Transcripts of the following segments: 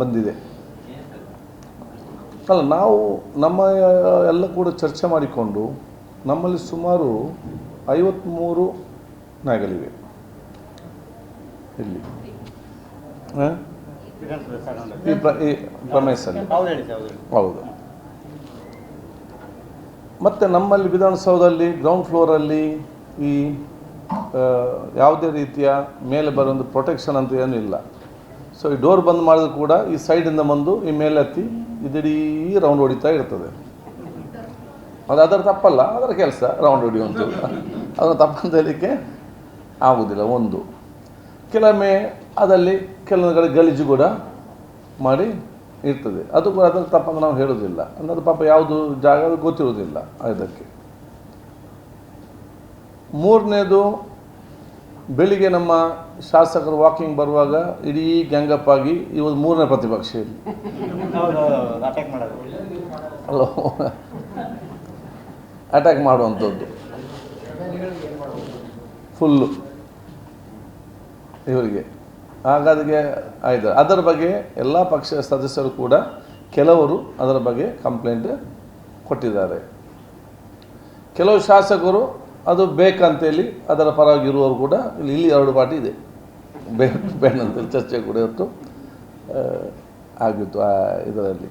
ಬಂದಿದೆ. ಅಲ್ಲ, ನಾವು ನಮ್ಮ ಎಲ್ಲ ಕೂಡ ಚರ್ಚೆ ಮಾಡಿಕೊಂಡು ನಮ್ಮಲ್ಲಿ ಸುಮಾರು ಐವತ್ತ್ಮೂರು ನಾಯಿಗಳಿವೆ. ಇಲ್ಲಿ? ಈ ಪ್ರ, ಈ ಪ್ರಮೇಶಲ್ಲಿ ಹೌದು. ಹೌದು ಹೇಳಿ ಹೌದು ಮತ್ತು ನಮ್ಮಲ್ಲಿ ವಿಧಾನಸೌಧದಲ್ಲಿ ಗ್ರೌಂಡ್ ಫ್ಲೋರಲ್ಲಿ ಈ ಯಾವುದೇ ರೀತಿಯ ಮೇಲೆ ಬರೋ ಒಂದು ಪ್ರೊಟೆಕ್ಷನ್ ಅಂತ ಏನೂ ಇಲ್ಲ. ಸೊ ಈ ಡೋರ್ ಬಂದ್ ಮಾಡಿದ್ರು ಕೂಡ ಈ ಸೈಡಿಂದ ಬಂದು ಈ ಮೇಲೆ ಹತ್ತಿ ಇದಿಡೀ ರೌಂಡ್ ಹೊಡಿತಾ ಇರ್ತದೆ. ಅದು ಅದರ ತಪ್ಪಲ್ಲ, ಅದರ ಕೆಲಸ ರೌಂಡ್ ಹೊಡಿಯುವಂಥದ್ದು. ಅದನ್ನು ತಪ್ಪಂತ ಹೇಳಲಿಕ್ಕೆ ಆಗುವುದಿಲ್ಲ ಒಂದು. ಕೆಲವೊಮ್ಮೆ ಅದರಲ್ಲಿ ಕೆಲವೊಂದು ಕಡೆ ಗಲೀಜು ಕೂಡ ಮಾಡಿ ಇರ್ತದೆ. ಅದು ಕೂಡ ಅದರ ತಪ್ಪಂತ ನಾವು ಹೇಳೋದಿಲ್ಲ. ಅದು ಪಾಪ ಯಾವುದು ಜಾಗ ಗೊತ್ತಿರೋದಿಲ್ಲ ಅದಕ್ಕೆ ಮೂರನೇದು ಬೆಳಿಗ್ಗೆ ನಮ್ಮ ಶಾಸಕರು ವಾಕಿಂಗ್ ಬರುವಾಗ ಇಡೀ ಗ್ಯಾಂಗಪ್ ಆಗಿ ಇವತ್ತು ಮೂರನೇ ಪ್ರತಿಪಕ್ಷ ಇಲ್ಲಿ ಹೌದು ಅಟ್ಯಾಕ್ ಮಾಡುವಂಥದ್ದು. ಫುಲ್ಲು ಇವರಿಗೆ. ಹಾಗಾದ್ರೆ ಆಯ್ತು. ಅದರ ಬಗ್ಗೆ ಎಲ್ಲ ಪಕ್ಷದ ಸದಸ್ಯರು ಕೂಡ ಕೆಲವರು ಅದರ ಬಗ್ಗೆ ಕಂಪ್ಲೇಂಟ್ ಕೊಟ್ಟಿದ್ದಾರೆ. ಕೆಲವು ಶಾಸಕರು ಅದು ಬೇಕಂತೇಳಿ ಅದರ ಪರವಾಗಿ ಇರುವವರು ಕೂಡ ಇಲ್ಲಿ ಇಲ್ಲಿ ಎರಡು ಪಾರ್ಟಿ ಇದೆ. ಬೇಡ ಅಂತೇಳಿ ಚರ್ಚೆ ಕೂಡ ಇವತ್ತು ಆಗಿತ್ತು ಆ ಇದರಲ್ಲಿ.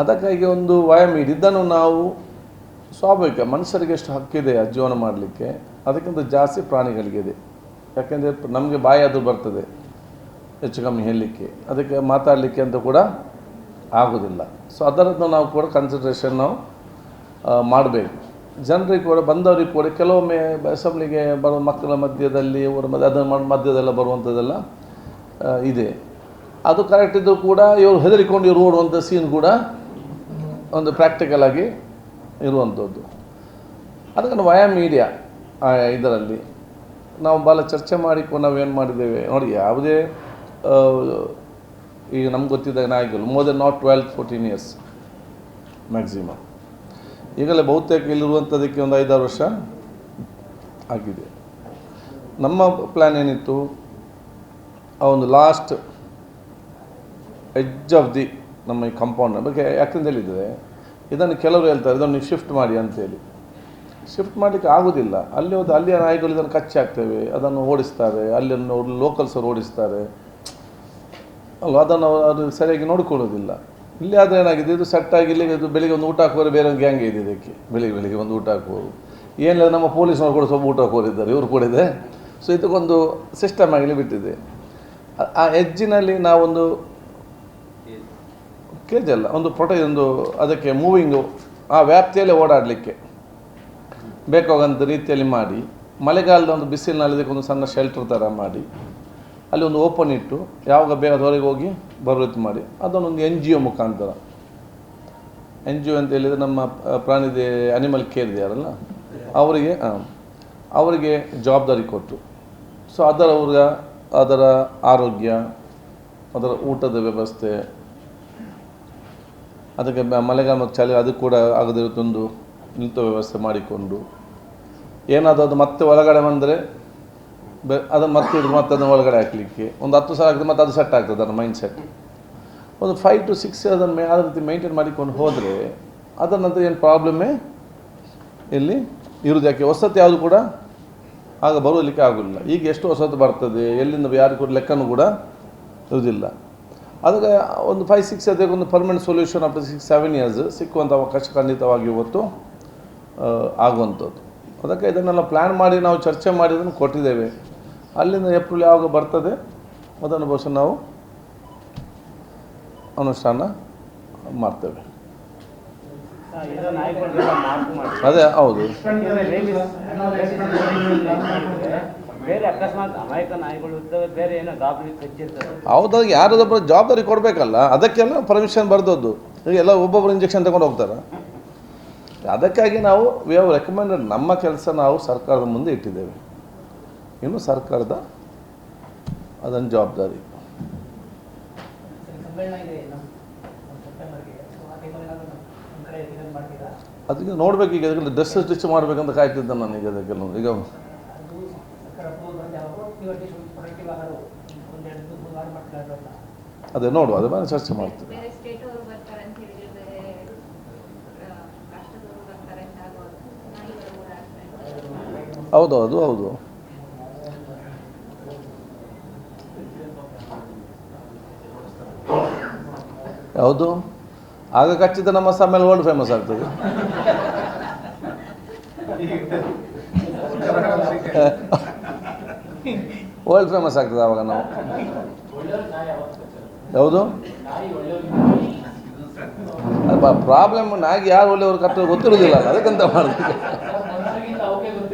ಅದಕ್ಕಾಗಿ ಒಂದು ವ್ಯಾಯಾಮ ಇದೆ ಇದನ್ನು ನಾವು ಸ್ವಾಭಾವಿಕ ಮನುಷ್ಯರಿಗೆ ಎಷ್ಟು ಹಕ್ಕಿದೆ ಜೀವನ ಮಾಡಲಿಕ್ಕೆ, ಅದಕ್ಕಿಂತ ಜಾಸ್ತಿ ಪ್ರಾಣಿಗಳಿಗಿದೆ. ಯಾಕೆಂದರೆ ನಮಗೆ ಬಾಯಿ ಅದು ಬರ್ತದೆ, ಹೆಚ್ಚು ಕಮ್ಮಿ ಹೇಳಲಿಕ್ಕೆ. ಅದಕ್ಕೆ ಮಾತಾಡಲಿಕ್ಕೆ ಅಂತ ಕೂಡ ಆಗೋದಿಲ್ಲ. ಸೊ ಅದರದ್ದು ನಾವು ಕೂಡ ಕನ್ಸಿಡ್ರೇಷನ್ ನಾವು ಮಾಡಬೇಕು. ಜನರಿಗೆ ಕೂಡ, ಬಂದವರಿಗೆ ಕೂಡ, ಕೆಲವೊಮ್ಮೆ ಅಸೆಂಬ್ಲಿಗೆ ಬರೋ ಮಕ್ಕಳ ಮಧ್ಯದಲ್ಲಿ, ಅವರ ಮಧ್ಯ, ಅದರ ಮಧ್ಯದೆಲ್ಲ ಬರುವಂಥದ್ದೆಲ್ಲ ಇದೆ. ಅದು ಕರೆಕ್ಟ್ ಇದ್ದರೂ ಕೂಡ ಇವರು ಹೆದರಿಕೊಂಡು ಇವರು ಓಡುವಂಥ ಸೀನ್ ಕೂಡ ಒಂದು ಪ್ರಾಕ್ಟಿಕಲ್ ಆಗಿ ಇರುವಂಥದ್ದು. ಅದಕ್ಕೆ ವಯಾ ಮೀಡಿಯಾ ಇದರಲ್ಲಿ ನಾವು ಭಾಳ ಚರ್ಚೆ ಮಾಡಿಕೊಂಡು ನಾವೇನು ಮಾಡಿದ್ದೇವೆ, ನೋಡಿ ಯಾವುದೇ ಈಗ ನಮ್ಗೆ ಗೊತ್ತಿದ್ದಾಗ ನಾಯಿಗಳು more than not twelve fourteen years maximum ಈಗಲೇ ಬಹುತೇಕ ಇಲ್ಲಿರುವಂಥದ್ದಕ್ಕೆ ಒಂದು ಐದಾರು ವರ್ಷ ಆಗಿದೆ. ನಮ್ಮ ಪ್ಲ್ಯಾನ್ ಏನಿತ್ತು? ಆ ಒಂದು ಲಾಸ್ಟ್ ಎಡ್ಜ್ ಆಫ್ ದಿ ನಮ್ಮ ಈ ಕಂಪೌಂಡ್ ಬಗ್ಗೆ ಯಾಕಂತ ಹೇಳಿದರೆ, ಇದನ್ನು ಕೆಲವರು ಹೇಳ್ತಾರೆ, ಇದನ್ನು ನೀವು ಶಿಫ್ಟ್ ಮಾಡಿ ಅಂತೇಳಿ ಶಿಫ್ಟ್ ಮಾಡಲಿಕ್ಕೆ ಆಗೋದಿಲ್ಲ. ಅಲ್ಲಿ ಹೋದ ಅಲ್ಲಿಯ ನಾಯಿಗಳು ಇದನ್ನು ಕಚ್ಚಿ ಹಾಕ್ತೇವೆ, ಅದನ್ನು ಓಡಿಸ್ತಾರೆ ಅಲ್ಲಿಯನ್ನು ಲೋಕಲ್ಸ್ ಅವರು ಓಡಿಸ್ತಾರೆ. ಅಲ್ವ ಅದನ್ನು ಅದು ಸರಿಯಾಗಿ ನೋಡ್ಕೊಳ್ಳೋದಿಲ್ಲ. ಇಲ್ಲಿ ಆದರೆ ಏನಾಗಿದೆ? ಇದು ಸೆಟ್ ಆಗಿ ಇಲ್ಲಿ ಇದು ಬೆಳಿಗ್ಗೆ ಒಂದು ಊಟ ಹಾಕೋರು ಬೇರೆ ಒಂದು ಗ್ಯಾಂಗ್ ಇದೆ ಇದಕ್ಕೆ. ಬೆಳಿಗ್ಗೆ ಬೆಳಿಗ್ಗೆ ಒಂದು ಊಟ ಹಾಕುವರು ಏನಿಲ್ಲ ನಮ್ಮ ಪೊಲೀಸ್ನವ್ರು ಕೂಡ ಸ್ವಲ್ಪ ಊಟ ಹಾಕೋರಿದ್ದಾರೆ ಇವರು ಕೂಡ ಇದೆ. ಸೊ ಇದಕ್ಕೊಂದು ಸಿಸ್ಟಮ್ ಆಗಲಿ ಬಿಟ್ಟಿದೆ. ಆ- ಎಜ್ಜಿನಲ್ಲಿ ನಾವೊಂದು ಕೇಜ್ ಅಲ್ಲ, ಒಂದು ಪ್ರೊಟೆ ಒಂದು ಅದಕ್ಕೆ ಮೂವಿಂಗು ಆ ವ್ಯಾಪ್ತಿಯಲ್ಲೇ ಓಡಾಡಲಿಕ್ಕೆ ಬೇಕಾಗಂಥ ರೀತಿಯಲ್ಲಿ ಮಾಡಿ, ಮಳೆಗಾಲದ ಒಂದು ಬಿಸಿಲಿನಲ್ಲಿ ಇದಕ್ಕೊಂದು ಸಣ್ಣ ಶೆಲ್ಟರ್ ಥರ ಮಾಡಿ ಅಲ್ಲಿ ಒಂದು ಓಪನ್ ಇಟ್ಟು, ಯಾವಾಗ ಬೇಗ ಹೊರಗೆ ಹೋಗಿ ಬರೋ ರೀತಿ ಮಾಡಿ, ಅದನ್ನೊಂದು ಎನ್ ಜಿ ಒ ಮುಖಾಂತರ. ಎನ್ ಜಿ ಒ ಅಂತ ಹೇಳಿದರೆ ನಮ್ಮ ಪ್ರಾಣಿ ಪ್ರಾಣಿದೆ ಅನಿಮಲ್ ಕೇರ್ ಇದೆಯಾರಲ್ಲ ಅವರಿಗೆ ಅವರಿಗೆ ಜವಾಬ್ದಾರಿ ಕೊಟ್ಟು. ಸೊ ಅದರ ಅವ್ರ ಅದರ ಆರೋಗ್ಯ, ಅದರ ಊಟದ ವ್ಯವಸ್ಥೆ, ಅದಕ್ಕೆ ಮ- ಮಳೆಗಾಲ ಮತ್ತು ಚಳಿ ಅದು ಕೂಡ ಆಗದಿರೋದೊಂದು ನಿಂತ ವ್ಯವಸ್ಥೆ ಮಾಡಿಕೊಂಡು, ಏನಾದರೂ ಅದು ಮತ್ತೆ ಒಳಗಡೆ ಬಂದರೆ ಬೆ ಅದನ್ನು ಮತ್ತೆ ಇದು ಮತ್ತೆ ಅದನ್ನು ಒಳಗಡೆ ಹಾಕಲಿಕ್ಕೆ. ಒಂದು ಹತ್ತು ಸಾವಿರ ಆಗ್ತದೆ, ಮತ್ತೆ ಅದು ಸೆಟ್ ಆಗ್ತದೆ ಅದರ ಮೈಂಡ್ ಸೆಟ್ ಒಂದು ಫೈವ್ ಟು ಸಿಕ್ಸ್ ಅದನ್ನು ಮೇ ಅದೇ ರೀತಿ ಮೇಂಟೈನ್ ಮಾಡಿಕೊಂಡು ಹೋದರೆ ಅದರ ನಂತರ ಏನು ಪ್ರಾಬ್ಲಮ್ಮೇ ಇಲ್ಲಿ ಇರೋದು ಯಾಕೆ? ಹೊಸತು ಯಾವುದು ಕೂಡ ಆಗ ಬರೋದಕ್ಕೆ ಆಗೋಲ್ಲ ಈಗ ಎಷ್ಟು ಹೊಸತು ಬರ್ತದೆ, ಎಲ್ಲಿಂದ ಯಾರು ಕೂಡ ಲೆಕ್ಕನೂ ಕೂಡ ಇರುವುದಿಲ್ಲ ಅದಕ್ಕೆ ಒಂದು ಫೈವ್ ಸಿಕ್ಸ್ ಅದಕ್ಕೆ ಒಂದು permanent solution after six seven years ಸಿಕ್ಕುವಂಥ ಅವಕಾಶ ಖಂಡಿತವಾಗಿ ಇವತ್ತು ಆಗುವಂಥದ್ದು. ಅದಕ್ಕೆ ಇದನ್ನೆಲ್ಲ ಪ್ಲ್ಯಾನ್ ಮಾಡಿ ನಾವು ಚರ್ಚೆ ಮಾಡಿ ಅದನ್ನು ಕೊಟ್ಟಿದ್ದೇವೆ. ಅಲ್ಲಿಂದ ಏಪ್ರಿಲ್ ಯಾವಾಗ ಬರ್ತದೆ? ಅದನ್ನು ಬಹುಶಃ ನಾವು ಅನುಷ್ಠಾನ ಮಾಡ್ತೇವೆ. ಅದೇ ಹೌದು. ಹೌದಾಗ ಯಾರದೊಬ್ಬರು ಜವಾಬ್ದಾರಿ ಕೊಡಬೇಕಲ್ಲ ಅದಕ್ಕೆಲ್ಲ ಪರ್ಮಿಷನ್ ಬರ್ದದ್ದು. ಈಗ ಎಲ್ಲ ಒಬ್ಬೊಬ್ಬರು ಇಂಜೆಕ್ಷನ್ ತಗೊಂಡು ಹೋಗ್ತಾರೆ. ಅದಕ್ಕಾಗಿ ನಾವು ವಿ ಹ್ಯಾವ್ ರೆಕಮೆಂಡೆಡ್ ನಮ್ಮ ಕೆಲಸ ನಾವು ಸರ್ಕಾರದ ಮುಂದೆ ಇಟ್ಟಿದ್ದೇವೆ. ಇನ್ನು ಸರ್ಕಾರದ ಅದನ್ನು ಜವಾಬ್ದಾರಿ. ಅದಕ್ಕೆ ನೋಡ್ಬೇಕು ಈಗ ಅದಕ್ಕೆ ಡ್ರೆಸ್ ಸ್ಟಿಚ್ ಮಾಡ್ಬೇಕಂತ ಕಾಯ್ತಿದ್ದೆ ನಾನು ಈಗ ಅದಕ್ಕೆಲ್ಲ ಈಗ ಅದೇ ನೋಡುವ ಅದೇ ಮೇಲೆ ಚರ್ಚೆ ಮಾಡ್ತೀವಿ. ಹೌದು ಅದು ಪ್ರೊಡಕ್ಟಿವ್ ಆಗೋದು ಒಂದೆರಡು ಮೂರು ವಾರ ಮಾಡ್ತಾರೆ ಅವೆಲ್ಲ ಅದೇ ನೋಡುವ ಅದ್ರ ಮೇಲೆ ಚರ್ಚೆ ಮಾಡ್ತೀವಿ ಬೇರೆ ಸ್ಟೇಟ್ ಅವರು ಬರ್ತಾರೆ ಅಂತ ಹೇಳಿದ್ರೆ ಬೇರೆ ಆ, ರಾಷ್ಟ್ರದವರು ಬರ್ತಾರೆ ಅಂತ ಆಗೋದು ನಾಯಿಗಳು ಓಡಾಡ್ತಾರೆ ಹೌದು ಅದು ಹೌದು ಹೌದು. ಆಗ ಕಚ್ಚಿದ ನಮ್ಮ ಆಮೇಲೆ ವರ್ಲ್ಡ್ ಫೇಮಸ್ ಆಗ್ತದೆ. ವರ್ಲ್ಡ್ ಫೇಮಸ್ ಆಗ್ತದೆ ಆವಾಗ ನಾವು. ಯಾವುದು ಪ್ರಾಬ್ಲಮ್ ನಾಗಿ ಯಾರು ಒಳ್ಳೆಯವರು ಕಟ್ಟೋದು ಗೊತ್ತಿರೋದಿಲ್ಲ ಅದಕ್ಕಂತ ಮಾಡಿದೆ?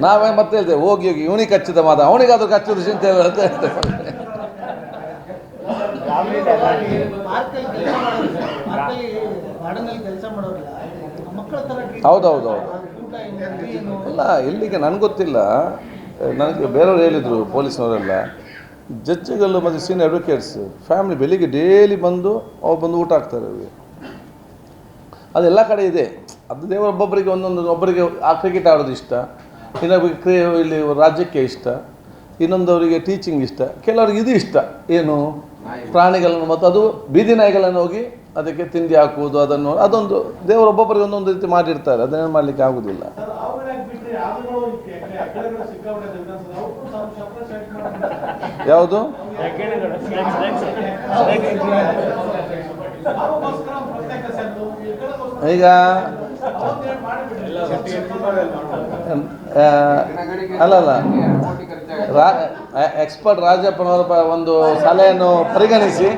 ನಾವೇ ಮತ್ತೆ ಹೇಳ್ತೇವೆ, ಹೋಗಿ ಹೋಗಿ, ಇವನಿಗೆ ಕಚ್ಚಿದ ಮಾದ, ಅವನಿಗಾದ್ರೂ ಕಚ್ಚಿದ ಚಿಂತೆ ಇಲ್ಲ ಅಂತ ಹೇಳ್ತೇವೆ. ಪಾರ್ಕಲ್ಲಿ ಕೆಲಸ ಮಾಡೋರು ಪಾರ್ಕಲ್ಲಿ ಗಾರ್ಡನಲ್ಲಿ ಕೆಲಸ ಮಾಡೋರಿಲ್ಲ ಮಕ್ಕಳ ಹೌದು, ಹೌದು, ಹೌದು. ಮಾಡ್ತಾರೆ. ಊಟ ಏನು ಟೀ ಏನು? ಇಲ್ಲ ಇಲ್ಲಿಗೆ ನನಗೆ ಗೊತ್ತಿಲ್ಲ. ನನಗೆ ಬೇರೆಯವ್ರು ಹೇಳಿದರು ಪೊಲೀಸ್ನವರೆಲ್ಲ. ಜಡ್ಜ್ಗಳು ಮತ್ತು ಸೀನಿಯರ್ ಅಡ್ವೊಕೇಟ್ಸ್ ಫ್ಯಾಮಿಲಿ ಬೆಳಿಗ್ಗೆ ಡೈಲಿ ಬಂದು ಅವ್ರು ಬಂದು ಊಟ ಹಾಕ್ತಾರೆ ಅವ್ರಿಗೆ. ಅದೆಲ್ಲ ಕಡೆ ಇದೆ. ಅದು ದೇವರ ಒಬ್ಬೊಬ್ಬರಿಗೆ ಒಂದೊಂದು ಒಬ್ಬರಿಗೆ ಆ ಕ್ರಿಕೆಟ್ ಆಡೋದು ಇಷ್ಟ. ಇನ್ನೊಬ್ಬರಿಗೆ ಕ್ರಿಯೆ ಇಲ್ಲಿ ರಾಜ್ಯಕ್ಕೆ ಇಷ್ಟ. ಇನ್ನೊಂದವರಿಗೆ ಟೀಚಿಂಗ್ ಇಷ್ಟ. ಕೆಲವರಿಗೆ ಇದು ಇಷ್ಟ. ಏನು? ಪ್ರಾಣಿಗಳನ್ನು ಮತ್ತು ಅದು ಬೀದಿ ನಾಯಿಗಳನ್ನು ಹೋಗಿ ಅದಕ್ಕೆ ತಿಂಡಿ ಹಾಕುವುದು ಅದನ್ನು ಅದೊಂದು ದೇವರು ಒಬ್ಬೊಬ್ಬರಿಗೆ ಒಂದೊಂದು ರೀತಿ ಮಾಡಿರ್ತಾರೆ ಅದನ್ನೇನು ಮಾಡಲಿಕ್ಕೆ ಆಗೋದಿಲ್ಲ. ಯಾವುದು? ಈಗ ಅಲ್ಲ ಅಲ್ಲಲ್ಲ ರಾ ಎಕ್ಸ್ಪರ್ಟ್ ರಾಜಪ್ಪನವರ ಒಂದು ಸಲಹೆಯನ್ನು ಪರಿಗಣಿಸಿ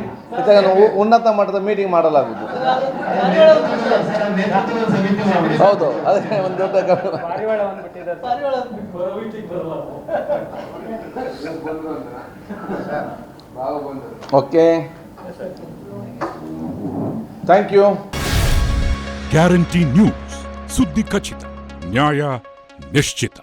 ಉನ್ನತ ಮಟ್ಟದ ಮೀಟಿಂಗ್ ಮಾಡಲಾಗುವುದು. ಹೌದು, ಅದಕ್ಕೆ ಒಂದು ದೊಡ್ಡ okay. Thank you guarantee news ಸುದ್ದಿ ಖಚಿತ ನ್ಯಾಯ ನಿಶ್ಚಿತ